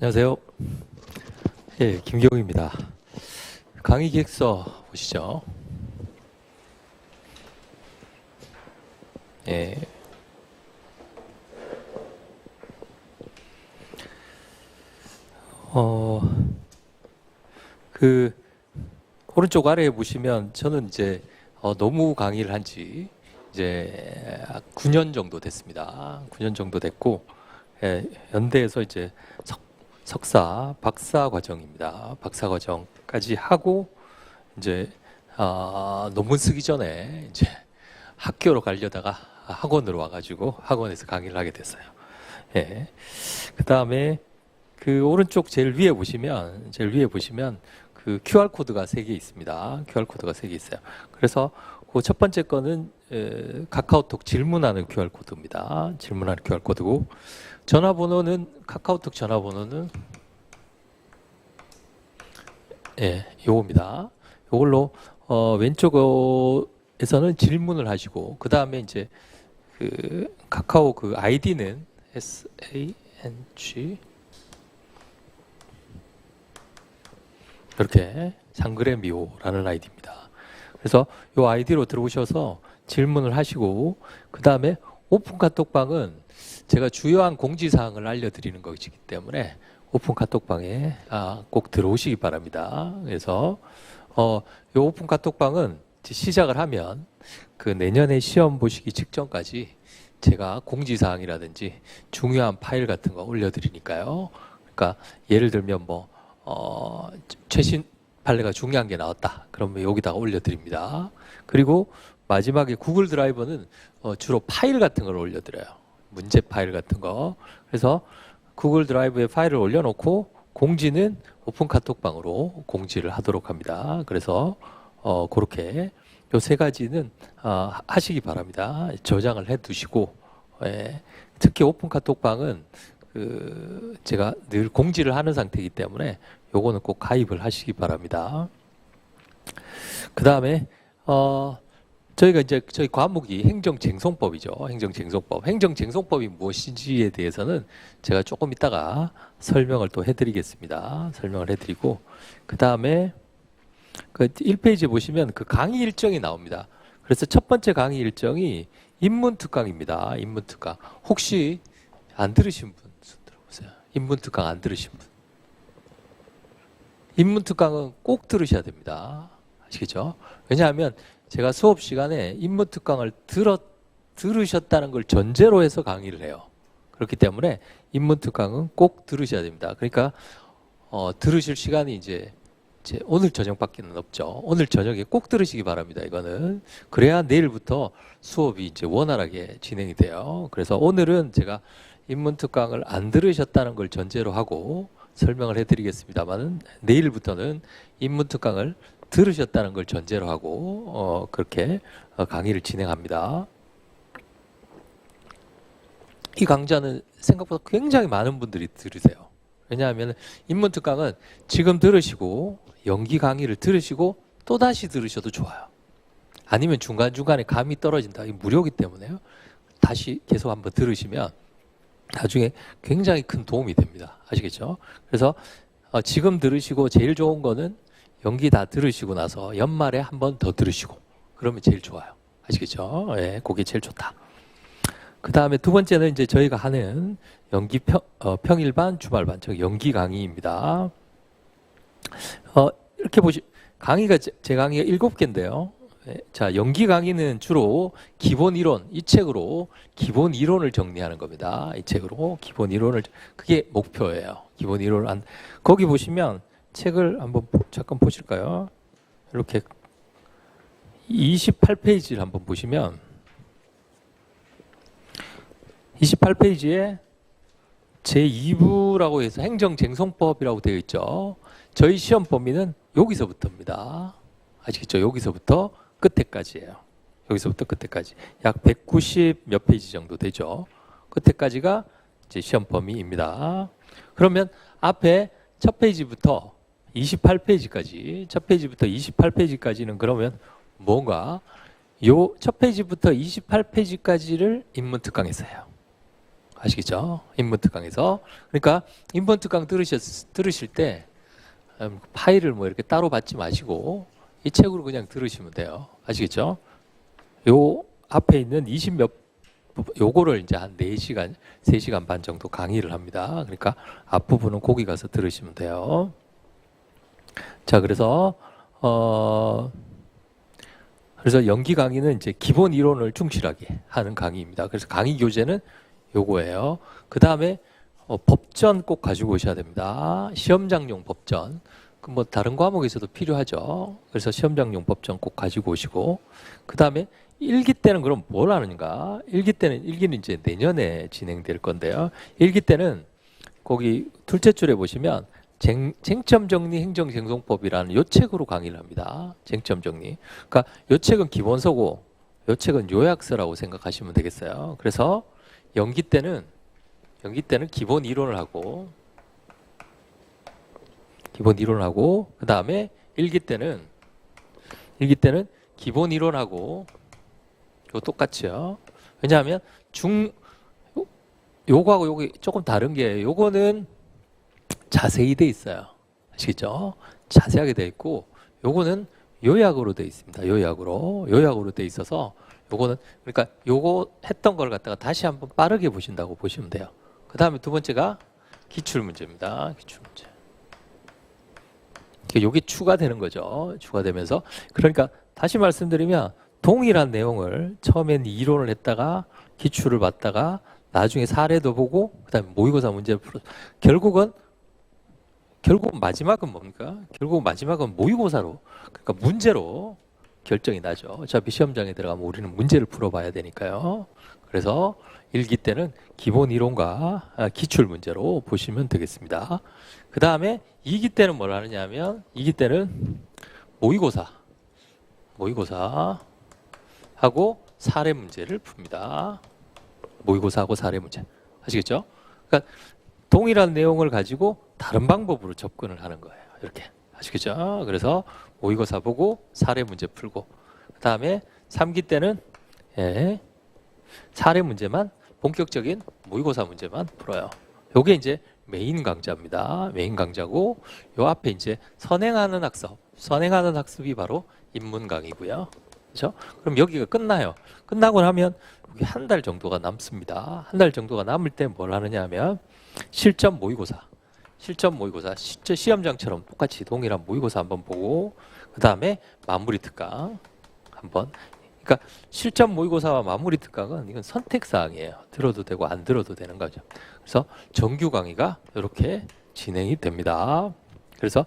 안녕하세요. 예, 김경우입니다. 강의 기획서 보시죠. 예. 어, 그, 오른쪽 아래에 보시면 저는 이제 어, 노무 강의를 한 지 이제 9년 정도 됐습니다. 9년 정도 됐고, 예, 연대에서 이제 석, 석사, 박사 과정입니다. 박사 과정까지 하고 이제 아, 논문 쓰기 전에 이제 학교로 가려다가 학원으로 와가지고 학원에서 강의를 하게 됐어요. 예. 그 다음에 그 오른쪽 제일 위에 보시면 제일 위에 보시면 그 QR 코드가 세 개 있습니다. QR 코드가 세 개 있어요. 그래서 그 첫 번째 거는 에, 카카오톡 질문하는 QR 코드입니다. 질문하는 QR 코드고 전화번호는 카카오톡 전화번호는 예, 요겁니다. 요걸로 어, 왼쪽에서는 질문을 하시고 그 다음에 이제 그 카카오 그 아이디는 S A N G 이렇게 상그레미오라는 아이디입니다. 그래서 이 아이디로 들어오셔서 질문을 하시고 그 다음에 오픈 카톡방은 제가 주요한 공지 사항을 알려드리는 것이기 때문에 오픈 카톡방에 아, 꼭 들어오시기 바랍니다. 그래서 어, 이 오픈 카톡방은 시작을 하면 그 내년에 시험 보시기 직전까지 제가 공지 사항이라든지 중요한 파일 같은 거 올려드리니까요. 그러니까 예를 들면 뭐 어, 최신 판례가 중요한 게 나왔다. 그러면 여기다가 올려드립니다. 그리고 마지막에 구글 드라이버는 어, 주로 파일 같은 걸 올려드려요. 문제 파일 같은 거. 그래서 구글 드라이브에 파일을 올려놓고 공지는 오픈 카톡방으로 공지를 하도록 합니다. 그래서 어, 그렇게 요 세 가지는 어, 하시기 바랍니다. 저장을 해 두시고 예, 특히 오픈 카톡방은 그 제가 늘 공지를 하는 상태이기 때문에 요거는 꼭 가입을 하시기 바랍니다. 그 다음에 어 저희가 이제 저희 과목이 행정쟁송법이죠. 행정쟁송법. 행정쟁송법이 무엇인지에 대해서는 제가 조금 이따가 설명을 또 해드리겠습니다. 설명을 해드리고 그 다음에 그 1페이지 보시면 그 강의 일정이 나옵니다. 그래서 첫 번째 강의 일정이 인문특강입니다. 인문특강. 혹시 안 들으신 분. 인문특강 안 들으신 분. 인문특강은 꼭 들으셔야 됩니다. 아시겠죠? 왜냐하면 제가 수업 시간에 인문특강을 들어, 들으셨다는 걸 전제로 해서 강의를 해요. 그렇기 때문에 인문특강은 꼭 들으셔야 됩니다. 그러니까 어, 들으실 시간이 이제 오늘 저녁밖에는 없죠. 오늘 저녁에 꼭 들으시기 바랍니다. 이거는 그래야 내일부터 수업이 이제 원활하게 진행이 돼요. 그래서 오늘은 제가 인문특강을 안 들으셨다는 걸 전제로 하고 설명을 해드리겠습니다만은 내일부터는 인문특강을 들으셨다는 걸 전제로 하고 어, 그렇게 어, 강의를 진행합니다. 이 강좌는 생각보다 굉장히 많은 분들이 들으세요. 왜냐하면 인문특강은 지금 들으시고 연기 강의를 들으시고 또 다시 들으셔도 좋아요. 아니면 중간 중간에 감이 떨어진다. 이 무료기 때문에요. 다시 계속 한번 들으시면 나중에 굉장히 큰 도움이 됩니다. 아시겠죠? 그래서 어, 지금 들으시고 제일 좋은 거는 연기 다 들으시고 나서 연말에 한 번 더 들으시고 그러면 제일 좋아요. 아시겠죠? 예, 그게 제일 좋다. 그 다음에 두 번째는 이제 저희가 하는 연기 평, 어, 평일반, 주말반, 즉 연기 강의입니다. 어, 이렇게 보시, 강의가 제, 제 강의가 일곱 개인데요. 예, 자, 연기 강의는 주로 기본 이론, 이 책으로 기본 이론을 정리하는 겁니다. 이 책으로 기본 이론을, 그게 목표예요. 기본 이론을 안, 거기 보시면 책을 한번 보- 잠깐 보실까요? 이렇게 28페이지를 한번 보시면 28페이지에 제2부라고 해서 행정쟁송법이라고 되어 있죠. 저희 시험 범위는 여기서부터입니다. 아시겠죠? 여기서부터 끝에까지예요. 여기서부터 끝에까지 약 190 몇 페이지 정도 되죠. 끝에까지가 이제 시험 범위입니다. 그러면 앞에 첫 페이지부터 28페이지까지 첫 페이지부터 28페이지까지는 그러면 뭔가 요 첫 페이지부터 28페이지까지를 인문 특강에서 해요. 아시겠죠? 인문 특강에서. 그러니까 인문 특강 들으셨, 들으실 때 음, 파일을 뭐 이렇게 따로 받지 마시고 이 책으로 그냥 들으시면 돼요. 아시겠죠? 요 앞에 있는 20몇 요거를 이제 한 4시간, 3시간 반 정도 강의를 합니다. 그러니까 앞부분은 거기 가서 들으시면 돼요. 자, 그래서 어 그래서 연기 강의는 이제 기본 이론을 충실하게 하는 강의입니다. 그래서 강의 교재는 요거예요. 그 다음에 어, 법전 꼭 가지고 오셔야 됩니다. 시험장용 법전. 그뭐 다른 과목에서도 필요하죠. 그래서 시험장 용 법전 꼭 가지고 오시고 그 다음에 일기 때는 그럼 뭘 하는가? 일기 때는 일기는 이제 내년에 진행될 건데요. 일기 때는 거기 둘째 줄에 보시면 쟁, 쟁점 정리 행정 쟁송법이라는 요 책으로 강의를 합니다. 쟁점 정리. 그러니까 요 책은 기본서고 요 책은 요약서라고 생각하시면 되겠어요. 그래서 연기 때는 연기 때는 기본 이론을 하고 기본 이론을 하고 그 다음에 일기 때는 일기 때는 기본 이론하고 요 똑같이요. 왜냐하면 중 요- 요거하고 요게 조금 다른 게 요거는 자세히 돼 있어요. 아시겠죠? 자세하게 돼 있고 요거는 요약으로 돼 있습니다. 요약으로 요약으로 돼 있어서 요거는 그러니까 요거 했던 걸 갖다가 다시 한번 빠르게 보신다고 보시면 돼요. 그 다음에 두 번째가 기출 문제입니다. 기출 문제. 요게 추가되는 거죠. 추가되면서 그러니까 다시 말씀드리면 동일한 내용을 처음엔 이론을 했다가 기출을 받다가 나중에 사례도 보고 그다음에 모의고사 문제를 풀어 결국은 결국 마지막은 뭡니까? 결국 마지막은 모의고사로 그러니까 문제로 결정이 나죠. 어차피 시험장에 들어가면 우리는 문제를 풀어봐야 되니까요. 그래서 일기 때는 기본 이론과 아, 기출 문제로 보시면 되겠습니다. 그 다음에 이기 때는 뭘 하느냐면 이기 때는 모의고사, 모의고사 하고 사례 문제를 풉니다. 모의고사하고 사례 문제 아시겠죠? 그러니까 동일한 내용을 가지고 다른 방법으로 접근을 하는 거예요. 이렇게 아시겠죠? 그래서 모의고사 보고 사례 문제 풀고 그 다음에 3기 때는 예, 사례 문제만 본격적인 모의고사 문제만 풀어요. 요게 이제 메인 강좌입니다. 메인 강좌고 요 앞에 이제 선행하는 학습, 선행하는 학습이 바로 인문 강의고요. 그렇죠? 그럼 여기가 끝나요. 끝나고 나면 여기 한 달 정도가 남습니다. 한 달 정도가 남을 때 뭘 하느냐 하면 실전 모의고사, 실전 모의고사, 실제 시험장처럼 똑같이 동일한 모의고사 한번 보고 그 다음에 마무리 특강 한번. 그러니까 실전 모의고사와 마무리 특강은 이건 선택 사항이에요. 들어도 되고 안 들어도 되는 거죠. 그래서 정규 강의가 이렇게 진행이 됩니다. 그래서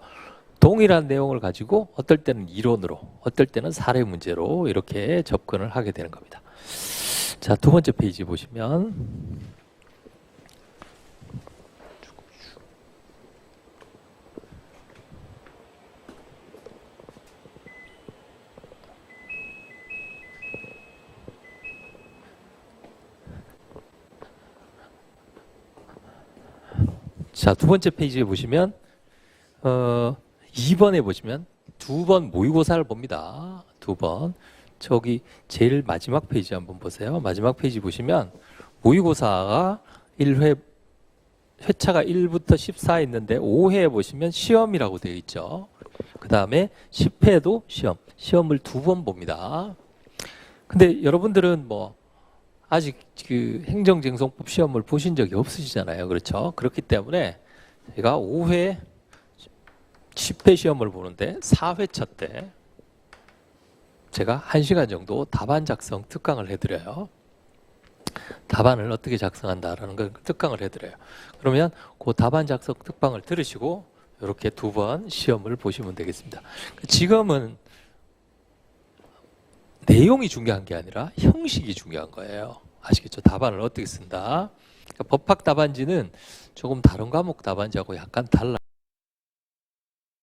동일한 내용을 가지고 어떨 때는 이론으로, 어떨 때는 사례 문제로 이렇게 접근을 하게 되는 겁니다. 자, 두 번째 페이지 보시면 자, 두 번째 페이지에 보시면 어, 2번에 보시면 두 번 모의고사를 봅니다. 두 번. 저기 제일 마지막 페이지 한번 보세요. 마지막 페이지 보시면 모의고사가 1회 회차가 1부터 14 있는데 5회에 보시면 시험이라고 되어 있죠. 그 다음에 10회도 시험. 시험을 두 번 봅니다. 근데 여러분들은 뭐 아직 그 행정쟁송법 시험을 보신 적이 없으시잖아요. 그렇죠? 그렇기 때문에 제가 5회 10회 시험을 보는데 4회차 때 제가 1시간 정도 답안 작성 특강을 해드려요. 답안을 어떻게 작성한다라는 걸 특강을 해드려요. 그러면 그 답안 작성 특강을 들으시고 이렇게 두 번 시험을 보시면 되겠습니다. 지금은 내용이 중요한 게 아니라 형식이 중요한 거예요. 아시겠죠? 답안을 어떻게 쓴다. 그러니까 법학 답안지는 조금 다른 과목 답안지하고 약간 달라.